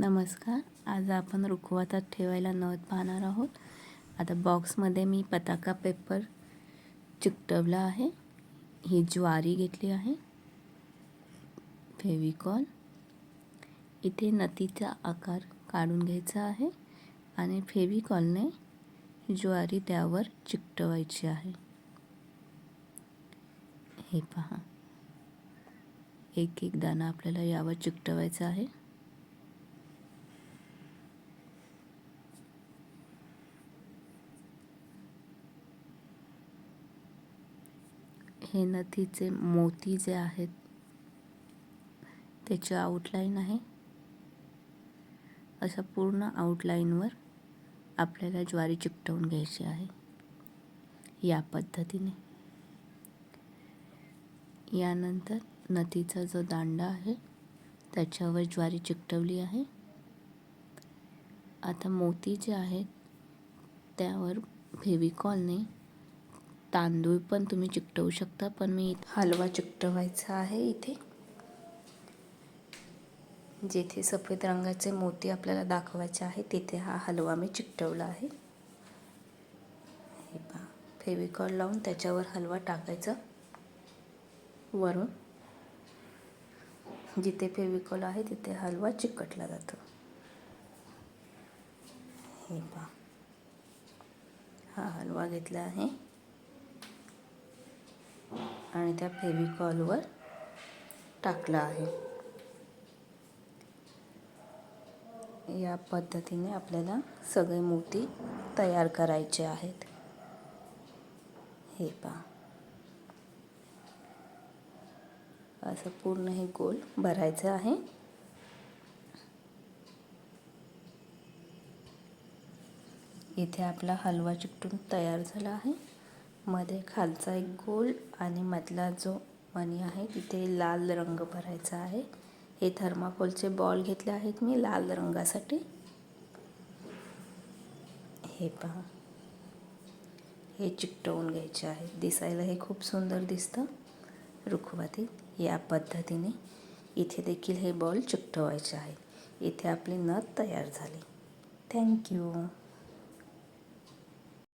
नमस्कार. आज आपण रुखवातात ठेवायला नथ पाहणार आहोत. आता बॉक्समध्ये मी पताका पेपर चिकटवला आहे. ही ज्वारी घेतली आहे. फेविकॉल. इथे नथीचा आकार काढून घ्यायचा आहे आणि फेविकॉलने ज्वारी त्यावर चिकटवायची आहे. हे पहा. एक एक दाणा आपल्याला यावर चिकटवायचा आहे. हे नथीचे मोती जे आहेत त्याची आउटलाईन आहे. अशा पूर्ण आउटलाईनवर आपल्याला ज्वारी चिकटवून घ्यायची आहे. या पद्धतीने. यानंतर नथीचा जो दांडा आहे त्याच्यावर ज्वारी चिकटवली आहे. आता मोती जे आहेत त्यावर फेविकॉलने तांदूळ पण तुम्ही चिकटवू शकता पण मी हलवा चिकटवायचा आहे इथे. जेथे सफेद रंगाचे मोती आपल्याला दाखवायचे आहे तिथे हा हलवा मी चिकटवला आहे. हे पहा फेविकॉल लावून त्याच्यावर हलवा टाकायचा. वरून जिथे फेविकॉल आहे तिथे हलवा चिकटला जातो. हे पहा हा हलवा घेतला आहे. आणि त्या फेविकॉलवर टाकला आहे. या पद्धतीने आपल्याला सगळे मोती तयार करायचे आहेत. हे पहा. असं पूर्ण हे गोल भरायचं आहे. इथे आपला हलवा चिकटून तयार झाला आहे. मध्ये खालचा एक गोल आणि मधला जो मणी आहे तिथे लाल रंग भरायचा आहे. हे थर्माकोलचे बॉल घेतले आहेत मी लाल रंगासाठी. हे पहा. हे चिकटवून घ्यायचे आहे. दिसायला हे खूप सुंदर दिसतं. रुखवातीत या पद्धतीने इथे देखील हे बॉल चिकटवायचे आहे. इथे आपली नथ तयार झाली. थँक्यू.